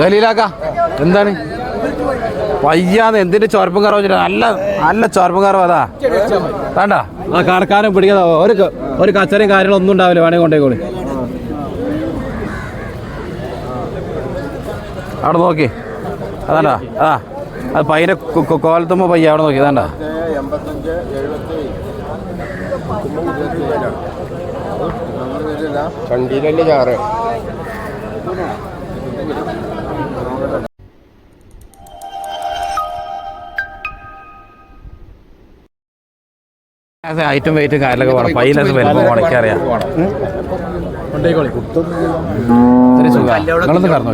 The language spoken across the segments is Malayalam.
ജലീലാക്ക എന്താണ്? വയ്യാതെ എന്തിന്റെ ചോർപ്പും കറവ് നല്ല നല്ല ചോർപ്പും കറവ് അതാ. വേണ്ട. ആ കടക്കാരൻ പിടിക്കാതെ ഒരു ഒരു കച്ചറയും കാര്യങ്ങളും ഒന്നും ഉണ്ടാവില്ല വേണമെങ്കിൽ കൊണ്ടേക്കോളി. അവിടെ നോക്കി. അതാണ്ടാ അതാ. അത് പയ്യനെ കോലത്തുമ്പ പയ്യ അവിടെ നോക്കി അതാണ്ടാ. ചണ്ടിയിലല്ലേ ചാറ് ഹൈറ്റും വെയിറ്റും കാര്യങ്ങളൊക്കെ വേണം പയ്യനസ് വരുമ്പോൾ ഉണക്കറിയാം. നിങ്ങളൊന്ന് കറന്നു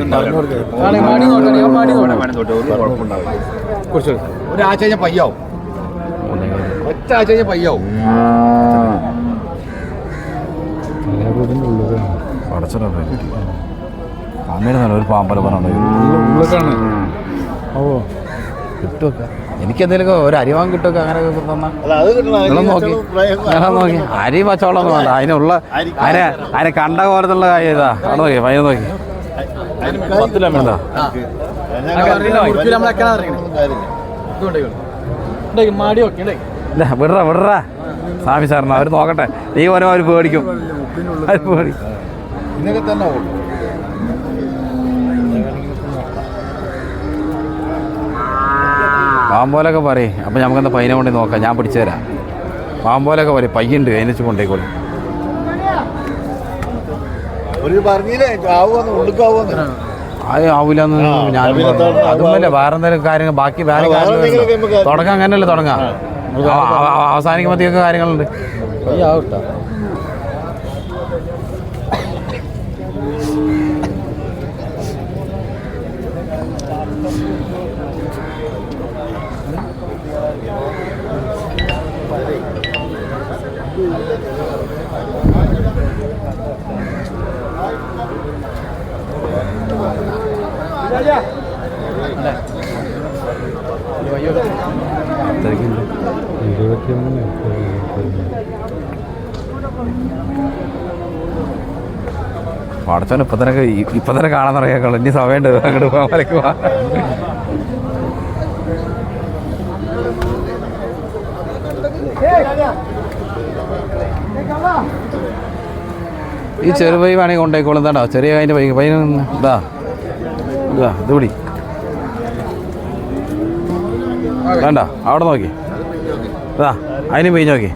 ഒരാഴ്ച കഴിഞ്ഞ പയ്യാവും. ഒറ്റ ആഴ്ച പയ്യാവും അമ്മയുടെ ഒരു പാമ്പല പറഞ്ഞു കിട്ടുമൊക്കെ എനിക്ക് എന്തെങ്കിലും ഒരു അരിവാൻ കിട്ടുമൊക്കെ അങ്ങനെ തന്നാ? അല്ല അത് നിങ്ങളും നോക്കി. നോക്കി. അരി പച്ചവളം ഒന്നും വേണ്ട അതിനുള്ള അതിനെ അതിനെ കണ്ട പോലത്തുള്ള കാര്യം ഇതാ. അവിടെ നോക്കി പയ്യൻ നോക്കി. വിടറ വിടറ. സ്വാമി സാറിന് അവർ നോക്കട്ടെ. നീ ഓരോ അവർ പേടിക്കും. അവർ പേടിക്കും ഇതൊക്കെ തന്നെ എന്താ പാമ്പോലൊക്കെ പറയും. അപ്പം നമുക്കെന്താ പയ്യനെ കൊണ്ട് നോക്കാം. ഞാൻ പിടിച്ചു തരാം. പാമ്പോലൊക്കെ പറയും. പയ്യുണ്ട് അതിനെ വെച്ച് കൊണ്ടേക്കോളി അത് ഞാൻ അതുമല്ലേ അതുമല്ല വേറെ എന്തെങ്കിലും കാര്യങ്ങൾ ബാക്കി വേറെ കാര്യങ്ങൾ തുടങ്ങാം അങ്ങനെയല്ലേ തുടങ്ങാം? അവസാനിക്കുമ്പോഴത്തേക്ക് കാര്യങ്ങളുണ്ട്. അത്രയ്ക്കുണ്ട് പടച്ചോൻ ഇപ്പൊ തന്നെ ഇപ്പൊ തന്നെ കാണാൻ തുടങ്ങിയേക്കുള്ളൂ ഇനി സമയമുണ്ട് അങ്ങോട്ട് പോകാൻ വരയ്ക്കുക ഈ ചെറുപൈ വേണമെങ്കിൽ കൊണ്ടേക്കോളും എന്താ ചെറിയ അതിന്റെ പൈ പൈന ഇതാ. ഇതാ ഇത് പിടി. വേണ്ട അവിടെ നോക്കി. അതാ അതിന് പെയ്ഞ്ഞ് നോക്കി.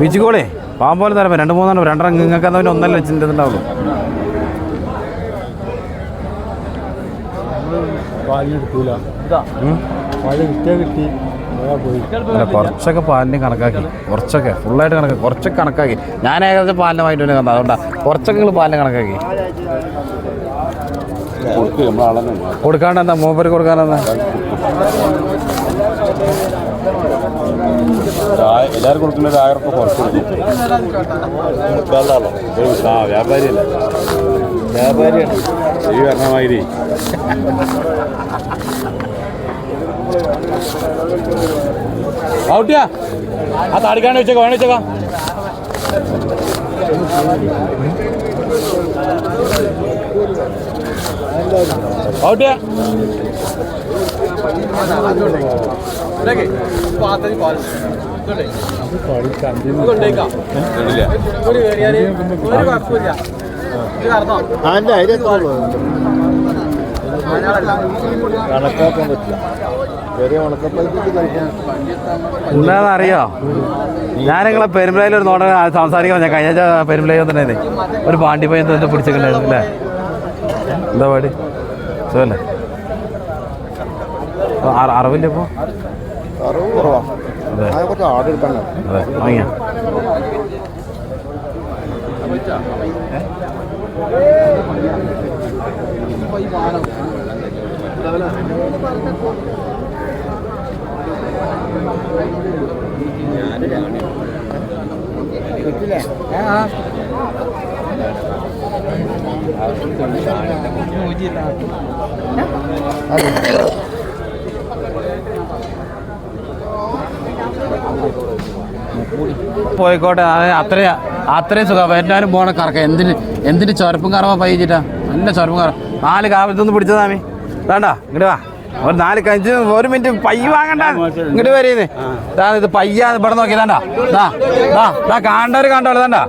പിച്ചിക്കോളേ പാമ്പോലെ തരാം രണ്ട് മൂന്നെണ്ണം രണ്ടെണ്ണം നിങ്ങൾക്ക് എന്നാൽ ഒന്നല്ല ചിന്തണ്ടാവുള്ളൂ അല്ല കുറച്ചൊക്കെ പാലിന് കണക്കാക്കി. കുറച്ചൊക്കെ ഫുള്ളായിട്ട് കണക്കാക്കി. കുറച്ചൊക്കെ കണക്കാക്കി. ഞാൻ ഏകദേശം പാലിന് വാങ്ങിട്ട് തന്നെ കണ്ടത്. അതുകൊണ്ടാ കുറച്ചൊക്കെ നിങ്ങൾ പാലിന് കണക്കാക്കി. കൊടുക്കാണ്ട് എന്താ മൂപ്പര് കൊടുക്കാനെന്താ? എല്ലാവരും കൊടുക്കുന്ന ഒരു ആയിരം കുറച്ച് കൊടുക്കും. ആ വ്യാപാരിയല്ല വ്യാപാരിയാണ് ഈ പറഞ്ഞ മാതിരി ഔട്ടിയാ ആ താടിക്കാണ്ട് വെച്ചേക്ക വേണം വെച്ചേക്കോ ഔട്ടിയാ അതിന്റെ ഐഡിയ കണക്കാക്കാൻ പറ്റില്ല. എന്താണെന്നറിയോ ഞാൻ നിങ്ങളെ പെരുമ്പലയിൽ ഒരു നോട്ടം സംസാരിക്കാൻ ഞാൻ കഴിഞ്ഞ ആഴ്ച പെരുമ്പലയിൽ തന്നെ ഒരു പാണ്ടിപ്പയ്യൻ തന്നെ പിടിച്ചിട്ടുണ്ടായിരുന്നു അല്ലേ? എന്താ പാടി? സുഖല്ലേ? അറിവില്ല ഇപ്പോൾ അറിവ് കുറവാണ് കുറച്ച് ആട് എടുക്കണം അതെ വാങ്ങിയ? പോയിക്കോട്ടെ അത് അത്രയാ അത്രയും സുഖം. എല്ലാവരും പോകണം കറക്ക. എന്തിന് എന്തിന് ചുരപ്പും കറവാ പയ്യിച്ചിട്ടാ നല്ല ചുരപ്പും കറ നാല് കാവലത്തൊന്ന് പിടിച്ചതാമി വേണ്ട ഇങ്ങോട്ട് വാ. ഒരു നാല് കഞ്ച് ഒരു മിനിറ്റ് പയ്യ വാങ്ങണ്ട. ഇങ്ങോട്ട് വരീന്ന്. ദാ ഇത് പയ്യ ഇവിടെ നോക്കി ദാണ്ടാ ദാ. ദാ ദാ കാണ്ടവര് കണ്ടോളൂ ദാണ്ടാ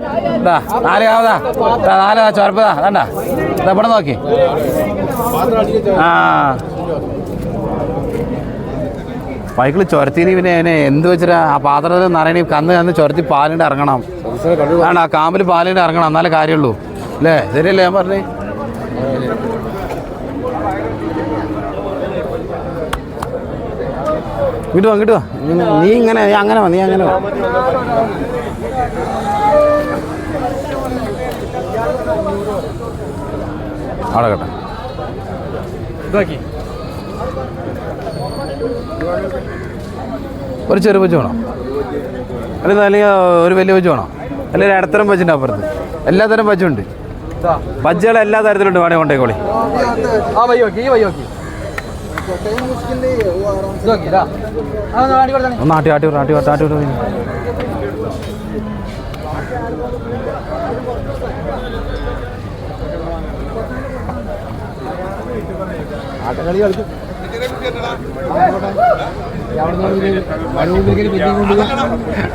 ദാ. നാല് കാവതാ നാല് ചുരപ്പ് ദാ ദാണ്ടാ ഇവിടെ നോക്കി. ആ. പൈക്കിൾ ചുരത്തിന് പിന്നെ അതിനെ എന്ത് വെച്ചിട്ട്? ആ പാത്രത്തിൽ നിറയണി കന്ന് കന്ന് ചുരത്തി പാലിന്റെ ഇറങ്ങണം. വേണ്ട ആ കാമ്പിൽ പാലിന്റെ ഇറങ്ങണം. എന്നാലേ കാര്യമുള്ളൂ. അല്ലേ? ശരിയല്ലേ ഞാൻ പറഞ്ഞേ? ഇങ്ങോട്ട് വാ ഇങ്ങോട്ട് വാ. നീ- നീ ഇങ്ങനെ നീ അങ്ങനെ വാ നീ അങ്ങനെ വാ. അവിടെ കേട്ടോ. ഇതാക്കി. ഒരു ചെറു ബജ്ജ് വേണോ? അല്ല അല്ലെങ്കിൽ ഒരു വലിയ ബജ്ജ് വേണോ? അല്ലെങ്കിൽ ഇടത്തരം ബജ്ജുണ്ട് അപ്പുറത്ത്. എല്ലാ തരം ബജ്ജുണ്ട് പച്ചകൾ എല്ലാ തരത്തിലുണ്ട്. വേണേ കൊണ്ടേക്കോളി. ഒന്ന് ആട്ടി ആട്ടി വിട്, ആട്ടി വിട്, ആട്ടി വിട്. ആട്ടക്കളി കളിക്കും.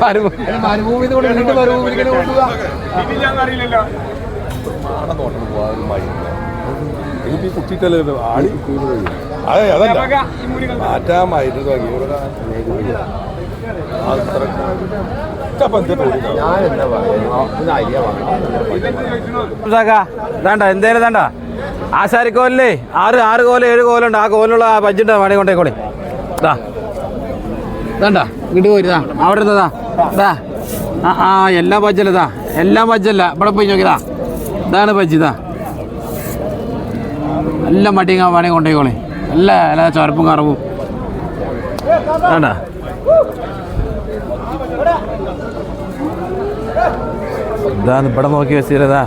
മരുഭൂമിന്ന് ആടി അതെ അതല്ല. ഇതാണ്ട എന്തേലും ഇതാണ്ട ആശാരിക്കോലല്ലേ ആറ് ആറ് കോല ഏഴ് കോലുണ്ട്. ആ കോലുള്ള ആ ബജ്ജുണ്ട് വേണേ കൊണ്ടേക്കോളി. ഇതാ ഇതാണ്ട ഇങ്ങോട്ട് പോരുതാ അവിടെ ഇരുന്നതാ. ഇതാ ആ ആ എല്ലാ ബജ്ജല്ല ഇതാ എല്ലാ ബജ്ജല്ല ഇവിടെ പോയി നോക്കിയതാ. ഇതാണ് ബജ്ജ് ഇതാ എല്ലാം മടിങ്ങ വേണേ കൊണ്ടേക്കോളി. നല്ല എല്ലാ ചുരപ്പും കറവും. വേണ്ട ഇതാണ് ഇവിടെ നോക്കി വെച്ചിരതാ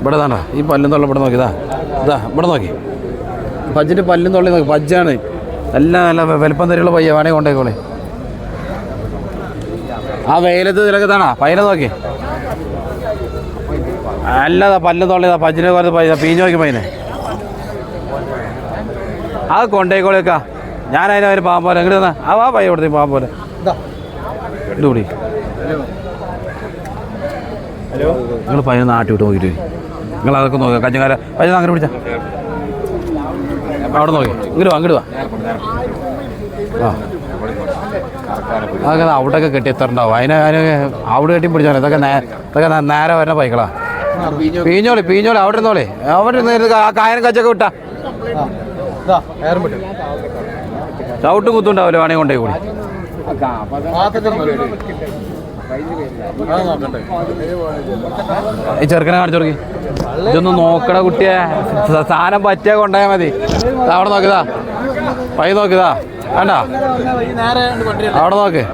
ഇവിടെ താണ്ടാ ഈ പല്ലും തൊള്ള ഇവിടെ നോക്കിയതാ ഇതാ ഇവിടെ നോക്കി. പജ്ജിന്റെ പല്ലും തൊള്ളി നോക്കി. പജ്ജാണ് നല്ല വെ- വലിപ്പം തരെയുള്ള പയ്യ. വേണേ കൊണ്ടേക്കോളെ. ആ വെയിലത്ത് ഇതിലൊക്കെ താണാ പയ്യനെ നോക്കി. അല്ലതാ പല്ലും തൊള്ളിയതാ. പജ്ജിനെ കുറച്ച് പയ്യ പീഞ്ഞു നോക്കി പയ്യനെ. അത് കൊണ്ടേക്കോളേക്കാ ഞാൻ അതിനെ ഒരു പാമ്പോലെ എങ്ങനെ തന്നാ ആ വാ പയ്യ കൊടുത്തി പാമ്പോലെ പോലെ. കൂടി നിങ്ങൾ പയ്യനെ നാട്ടി വിട്ട് നോക്കിയിട്ട് നിങ്ങൾ അതൊക്കെ നോക്കുക കഞ്ഞങ്ങാര പൈസ അങ്ങനെ പിടിച്ച. അവിടെ നോക്കി. ഇങ്ങോട്ട് വാ ഇങ്ങോട്ട് വാ. ആ. അതൊക്കെ അവിടെയൊക്കെ കെട്ടി എത്തറുണ്ടാവും. അതിനെ അതിന് അവിടെ കെട്ടി പിടിച്ചാൽ ഇതൊക്കെ ഇതൊക്കെ നേരെ വരുന്ന പൈക്കളാ. പീഞ്ഞോളി പീഞ്ഞോളി അവിടെ ഇരുന്നോളി. അവിടെ ഇരുന്ന് ആ കായനും കച്ചൊക്കെ വിട്ടാ. ചവിട്ട് കുത്തുണ്ടാവില്ല വേണേ കൊണ്ടേ കൂടി. ഈ ചെറുക്കനെ കൊടുക്കി. ഇതൊന്ന് നോക്കണ കുട്ടിയെ. സാധനം പറ്റിയ കൊണ്ടായാൽ മതി. അവിടെ നോക്കിതാ പൈ നോക്കിതാ വേണ്ട. അവിടെ നോക്ക്.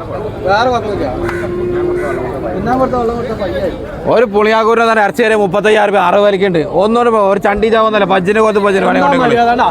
ഒരു പുളിയാക്കൂരിനെ തന്നെ ഇറച്ചി വരെ മുപ്പത്തയ്യായിരം രൂപ അറുപത് വിലക്കുണ്ട്. ഒന്നും ഒരു ചണ്ടി ചാവുന്നല്ലേ പജ്ജിന് പോലത്തെ പജ്ജിന് പണി കൊണ്ടു